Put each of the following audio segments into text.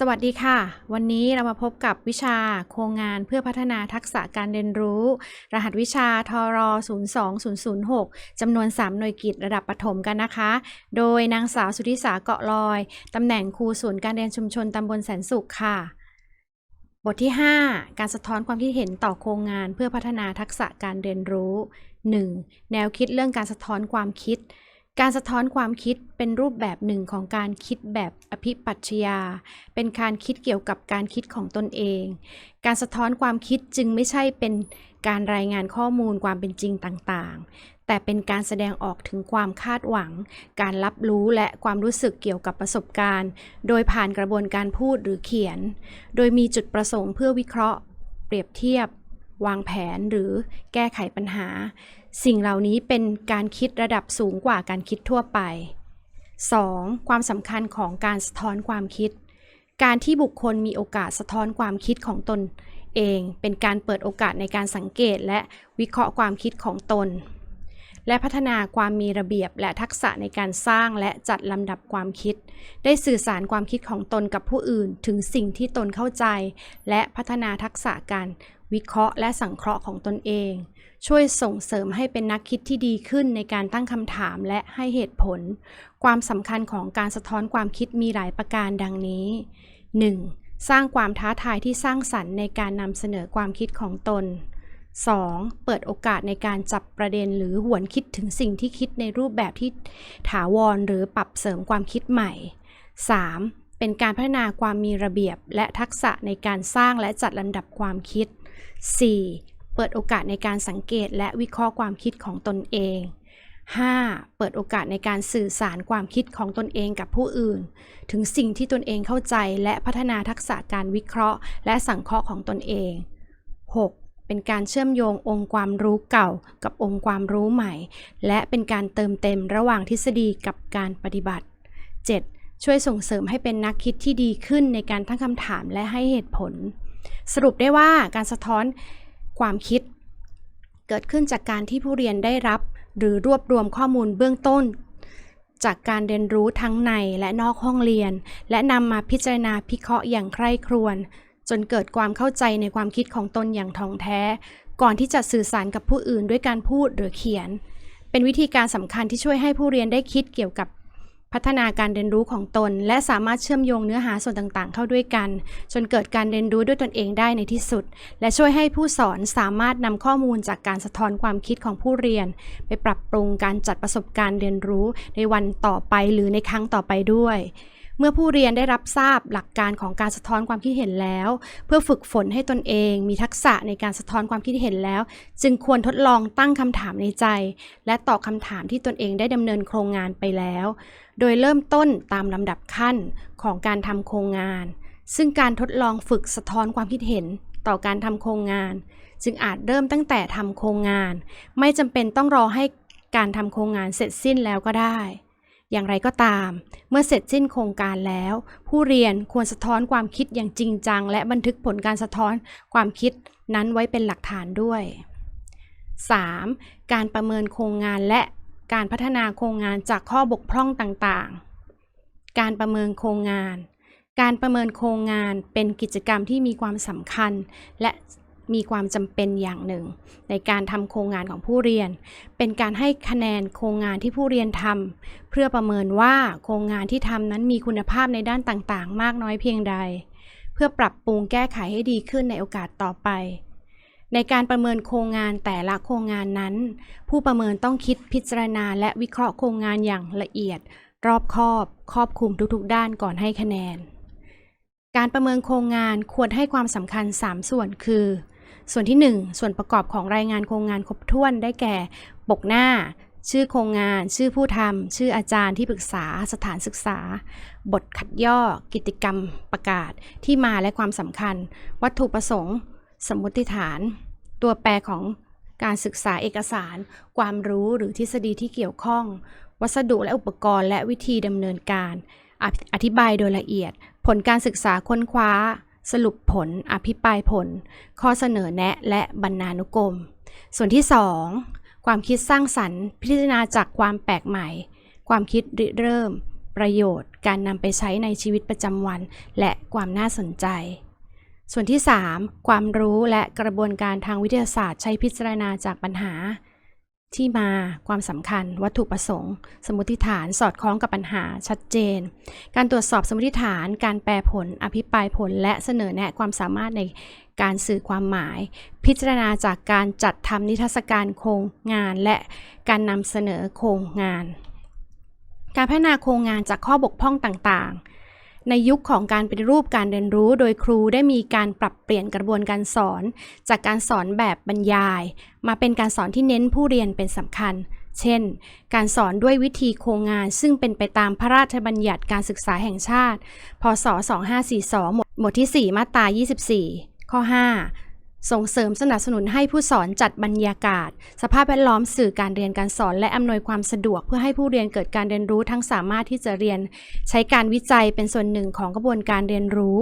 สวัสดีค่ะ วันนี้เรามาพบกับวิชาโครงงานเพื่อพัฒนาทักษะการเรียนรู้ รหัสวิชาทร02006จำนวน 3 หน่วยกิจระดับประถมกันนะคะ โดยนางสาวสุธิสาเกาะลอย ตำแหน่งครูศูนย์การเรียนชุมชนตำบลแสนสุขค่ะ บทที่ 5 การสะท้อนความคิดเห็นต่อโครงงานเพื่อพัฒนาทักษะการเรียนรู้ 1. แนวคิดเรื่องการสะท้อนความคิด การสะท้อนความคิดเป็นรูปแบบหนึ่งของการคิดแบบอภิปัชญา เป็นการคิดเกี่ยวกับการคิดของตนเอง การสะท้อนความคิดจึงไม่ใช่เป็นการรายงานข้อมูลความเป็นจริงต่างๆ แต่เป็นการแสดงออกถึงความคาดหวัง การรับรู้และความรู้สึกเกี่ยวกับประสบการณ์ โดยผ่านกระบวนการพูดหรือเขียน โดยมีจุดประสงค์เพื่อวิเคราะห์ เปรียบเทียบ วางแผนหรือแก้ไขปัญหา สิ่งเหล่านี้เป็นการคิดระดับสูงกว่าการคิดทั่วไป 2. ความสำคัญของการสะท้อนความคิด การที่บุคคลมีโอกาสสะท้อนความคิดของตนเองเป็นการเปิดโอกาสในการสังเกตและวิเคราะห์ความคิดของตน และพัฒนาความมีระเบียบและทักษะในการสร้างและจัดลำดับความคิด ได้สื่อสารความคิดของตนกับผู้อื่น ถึงสิ่งที่ตนเข้าใจ และพัฒนาทักษะการ วิเคราะห์และสังเคราะห์ของตนเอง ช่วยส่งเสริมให้เป็นนักคิดที่ดีขึ้นในการตั้งคำถามและให้เหตุผล ความสำคัญของการสะท้อนความคิดมีหลายประการดังนี้ 1. สร้างความท้าทายที่สร้างสรรค์ในการนำเสนอความคิดของตน 2. เปิดโอกาสในการจับประเด็นหรือหวนคิดถึงสิ่งที่คิดในรูปแบบที่ถาวรหรือปรับเสริมความคิดใหม่ 3. เป็นการพัฒนาความมีระเบียบและทักษะในการสร้างและจัดลำดับความคิด 4. เปิดโอกาสในการสังเกตและวิเคราะห์ความคิดของตนเอง 5. เปิดโอกาสในการสื่อสารความคิดของตนเองกับผู้อื่น ถึงสิ่งที่ตนเองเข้าใจและพัฒนาทักษะการวิเคราะห์ และสังเคราะห์ของตนเอง 6. เป็นการเชื่อมโยงองค์ความรู้เก่ากับองค์ความรู้ใหม่ และเป็นการเติมเต็มระหว่างทฤษฎีกับการปฏิบัติ 7. ช่วยส่งเสริมให้เป็นนักคิดที่ดีขึ้นในการตั้งคำถามและให้เหตุผล สรุปได้ว่าการสะท้อนความคิด เกิดขึ้นจากการที่ผู้เรียนได้รับ หรือรวบรวมข้อมูลเบื้องต้น จากการเรียนรู้ทั้งในและนอกห้องเรียน และนำมาพิจารณาพิเคราะห์อย่างใคร่ครวญจนเกิดความเข้าใจในความคิดของตนอย่างท่องแท้ ก่อนที่จะสื่อสารกับผู้อื่นด้วยการพูดหรือเขียน เป็นวิธีการสำคัญที่ช่วยให้ผู้เรียนได้คิดเกี่ยวกับ พัฒนาการเรียนรู้ของตน และสามารถเชื่อมโยงเนื้อหาส่วนต่างๆ เข้าด้วยกัน จนเกิดการเรียนรู้ด้วยตนเองได้ในที่สุด และช่วยให้ผู้สอนสามารถนำข้อมูลจากการสะท้อนความคิดของผู้เรียน ไปปรับปรุงการจัดประสบการณ์เรียนรู้ในวันต่อไปหรือในครั้งต่อไปด้วย เมื่อผู้เรียนได้รับทราบหลักการของการสะท้อนความคิดเห็นแล้ว เพื่อฝึกฝนให้ตนเอง มีทักษะในการสะท้อนความคิดเห็นแล้ว จึงควรทดลองตั้งคำถามในใจ และตอบคำถามที่ตนเองได้ดำเนินโครงงานไปแล้ว โดยเริ่มต้นตามลำดับขั้นของการทำโครงงาน ซึ่งการทดลองฝึกสะท้อนความคิดเห็นต่อการทำโครงงาน จึงอาจเริ่มตั้งแต่ทำโครงงาน ไม่จำเป็นต้องรอให้การทำโครงงานเสร็จสิ้นแล้วก็ได้ อย่างไรก็ตาม เมื่อเสร็จสิ้นโครงการแล้ว ผู้เรียนควรสะท้อนความคิดอย่างจริงจัง และบันทึกผลการสะท้อนความคิดนั้นไว้เป็นหลักฐานด้วย 3. การประเมินโครงงานและการพัฒนาโครงงานจากข้อบกพร่องต่างๆ การประเมินโครงงาน การประเมินโครงงานเป็นกิจกรรมที่มีความสำคัญ และ มีความจำเป็นอย่างหนึ่ง ในการทำโครงงานของผู้เรียน เป็นการให้คะแนนโครงงานที่ผู้เรียนทำเพื่อประเมินว่าโครงงานที่ทำนั้นมีคุณภาพในด้านต่างๆ มากน้อยเพียงใด เพื่อปรับปรุงแก้ไขให้ดีขึ้นในโอกาสต่อไปในการประเมินโครงงานแต่ละโครงงานนั้น ผู้ประเมินต้องคิดพิจารณาและวิเคราะห์โครงงานอย่างละเอียด รอบคอบครอบคลุมทุกๆ ด้านก่อนให้คะแนน การประเมินโครงงานควรให้ความสำคัญ 3 ส่วนคือ ส่วนที่ 1 ส่วนประกอบของรายงานโครงงานครบถ้วนได้แก่ ปกหน้า ชื่อโครงงาน ชื่อผู้ทำชื่ออาจารย์ที่ปรึกษาสถานศึกษา บทขัดย่อ กิจกรรมประกาศที่มาและความสำคัญ วัตถุประสงค์ สมมติฐาน ตัวแปรของการศึกษาเอกสาร ความรู้หรือทฤษฎีที่เกี่ยวข้อง วัสดุและอุปกรณ์และวิธีดำเนินการ อธิอธิบายโดยละเอียด ผลการศึกษาค้นคว้า สรุปผล อภิปรายผล ข้อเสนอแนะ และบรรณานุกรม ส่วนที่ 2 ความคิดสร้างสรรค์ พิจารณาจากความแปลกใหม่ ความคิดริเริ่ม ประโยชน์ การนำไปใช้ในชีวิตประจำวัน และความน่าสนใจ ส่วนที่ 3 ความรู้และกระบวนการทางวิทยาศาสตร์ใช้พิจารณาจากปัญหา ที่มาความสำคัญ วัตถุประสงค์ สมมติฐานสอดคล้องกับปัญหาชัดเจน การตรวจสอบสมมติฐาน การแปลผล อภิปรายผล และเสนอแนะความสามารถในการสื่อความหมาย พิจารณาจากการจัดทำนิทรรศการโครงงาน และการนำเสนอโครงงาน การพัฒนาโครงงานจากข้อบกพร่องต่างๆ ในยุคของการปฏิรูปการเรียนรู้ โดยครูได้มีการปรับเปลี่ยนกระบวนการสอน จากการสอนแบบบรรยาย มาเป็นการสอนที่เน้นผู้เรียนเป็นสำคัญ เช่น การสอนด้วยวิธีโครงงาน ซึ่งเป็นไปตามพระราชบัญญัติการศึกษาแห่งชาติ พศ 2542 หมวดหมวดที่ 4 มาตรา 24 ข้อ 5 ส่งเสริมสนับสนุนให้ผู้สอนจัดบรรยากาศ สภาพแวดล้อมสื่อการเรียนการสอน และอำนวยความสะดวก เพื่อให้ผู้เรียนเกิดการเรียนรู้ทั้งสามารถที่จะเรียน ใช้การวิจัยเป็นส่วนหนึ่งของกระบวนการเรียนรู้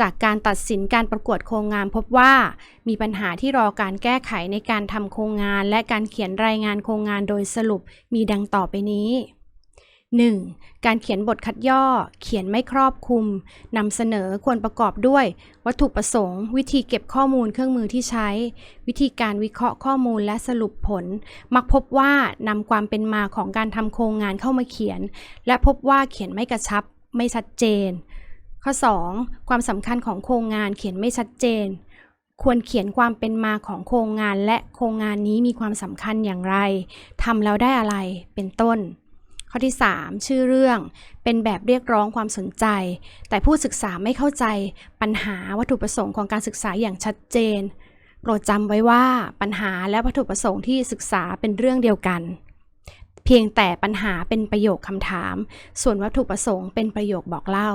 จากการตัดสินการประกวดโครงงานพบว่า มีปัญหาที่รอการแก้ไขในการทำโครงงาน และการเขียนรายงานโครงงานโดยสรุปมีดังต่อไปนี้ 1. การเขียนบทคัดย่อ เขียนไม่ครอบคลุมนำเสนอควรประกอบด้วย วัตถุประสงค์ วิธีเก็บข้อมูลเครื่องมือที่ใช้ วิธีการวิเคราะห์ข้อมูลและสรุปผล มักพบว่านำความเป็นมาของการทำโครงงานเข้ามาเขียน และพบว่าเขียนไม่กระชับ ไม่ชัดเจน ข้อ 2. ความสำคัญของโครงงานเขียนไม่ชัดเจน ควรเขียนความเป็นมาของโครงงานและโครงงานนี้มีความสำคัญอย่างไรทำแล้วได้อะไรเป็นต้น ข้อที่ 3 ชื่อเรื่องเป็นแบบเรียกร้องความสนใจ แต่ผู้ศึกษาไม่เข้าใจปัญหาวัตถุประสงค์ของการศึกษาอย่างชัดเจน โปรดจำไว้ว่าปัญหาและวัตถุประสงค์ที่ศึกษาเป็นเรื่องเดียวกัน เพียงแต่ปัญหาเป็นประโยคคำถาม ส่วนวัตถุประสงค์เป็นประโยคบอกเล่า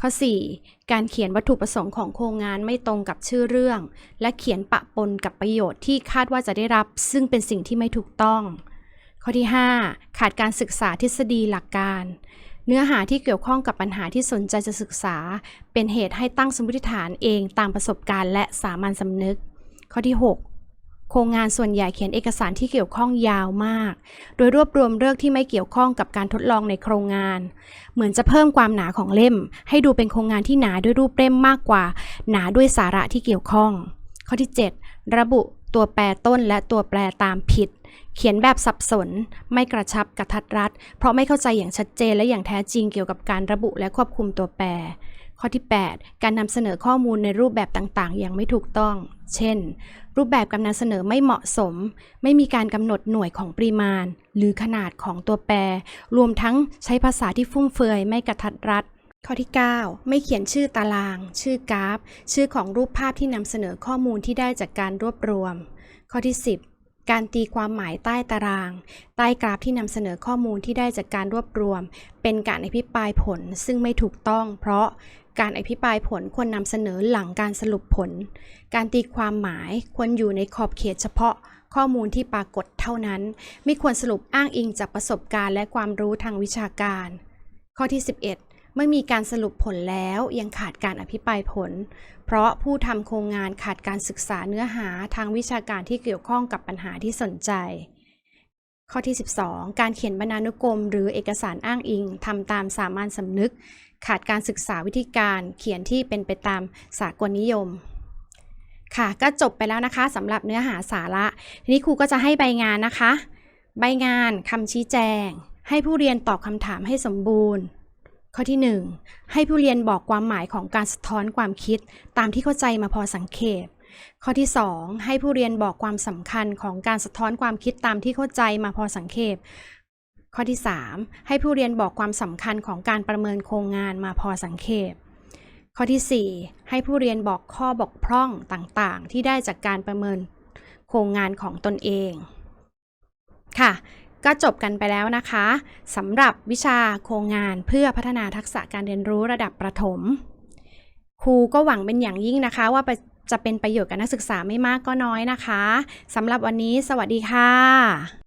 ข้อ 4 การเขียนวัตถุประสงค์ของโครงงานไม่ตรงกับชื่อเรื่อง และเขียนปะปนกับประโยชน์ที่คาดว่าจะได้รับ ซึ่งเป็นสิ่งที่ไม่ถูกต้อง ข้อที่ 5 ขาดการศึกษาทฤษฎีหลักการ เนื้อหาที่เกี่ยวข้องกับปัญหาที่สนใจจะศึกษา เป็นเหตุให้ตั้งสมมติฐานเองตามประสบการณ์และสามัญสำนึก ข้อที่ 6 โครงงานส่วนใหญ่เขียนเอกสารที่เกี่ยวข้องยาวมาก โดยรวบรวมเรื่องที่ไม่เกี่ยวข้องกับการทดลองในโครงงาน เหมือนจะเพิ่มความหนาของเล่ม ให้ดูเป็นโครงงานที่หนาด้วยรูปเล่มมากกว่า หนาด้วยสาระที่เกี่ยวข้อง ข้อที่ 7 ระบุตัวแปรต้นและตัวแปรตามผิด เขียนแบบสับสน ไม่กระชับกระทัดรัด เพราะไม่เข้าใจอย่างชัดเจนและอย่างแท้จริงเกี่ยวกับการระบุและควบคุมตัวแปร ข้อที่ 8 การนำเสนอข้อมูลในรูปแบบต่างๆ อย่างไม่ถูกต้อง เช่น รูปแบบการนำเสนอไม่เหมาะสม ไม่มีการกำหนดหน่วยของปริมาณ หรือขนาดของตัวแปร รวมทั้งใช้ภาษาที่ฟุ่มเฟือยไม่กระทัดรัดข้อที่ 9 ไม่เขียนชื่อตาราง ชื่อกราฟ ชื่อของรูปภาพที่นำเสนอข้อมูลที่ได้จากการรวบรวม ข้อที่ 10 การตีความหมายใต้ตาราง ใต้กราฟที่นำเสนอข้อมูลที่ได้จากการรวบรวม เป็นการอภิปรายผลซึ่งไม่ถูกต้อง เพราะการอภิปรายผลควรนำเสนอหลังการสรุปผล การตีความหมายควรอยู่ในขอบเขตเฉพาะข้อมูลที่ปรากฏเท่านั้น ไม่ควรสรุปอ้างอิงจากประสบการณ์และความรู้ทางวิชาการ ข้อที่ 11 เมื่อมีการสรุปผลแล้วยังขาดการอภิปรายผล เพราะผู้ทำโครงงานขาดการศึกษาเนื้อหาทางวิชาการที่เกี่ยวข้องกับปัญหาที่สนใจ ข้อที่ 12 การเขียนบรรณานุกรม หรือเอกสารอ้างอิงทำตามสามัญสำนึก ขาดการศึกษาวิธีการเขียนที่เป็นไปตามสากลนิยมค่ะก็จบไปแล้วนะคะสำหรับเนื้อหาสาระ ทีนี้ครูก็จะให้ใบงานนะคะ ใบงานคำชี้แจง ให้ผู้เรียนตอบคำถามให้สมบูรณ์ ข้อที่ 1 ให้ผู้เรียนบอกความหมายของการสะท้อนความคิด ตามที่เข้าใจมาพอสังเขปข้อที่ 2 ให้ผู้เรียนบอกความสำคัญของการสะท้อนความคิดตามที่เข้าใจมาพอสังเขปข้อที่ 3 ให้ผู้เรียนบอกความสำคัญของการประเมินโครงงานมาพอสังเขปข้อที่ 4 ให้ผู้เรียนบอกข้อบกพร่องต่างๆ ที่ได้จากการประเมินโครงงานของตนเอง ค่ะ ก็จบกันไปแล้วนะคะสำหรับวิชาโครงงานเพื่อพัฒนาทักษะการเรียนรู้ระดับประถม ครูก็หวังเป็นอย่างยิ่งนะคะ ว่าจะเป็นประโยชน์กับนักศึกษาไม่มากก็น้อยนะคะสำหรับวันนี้ สวัสดีค่ะ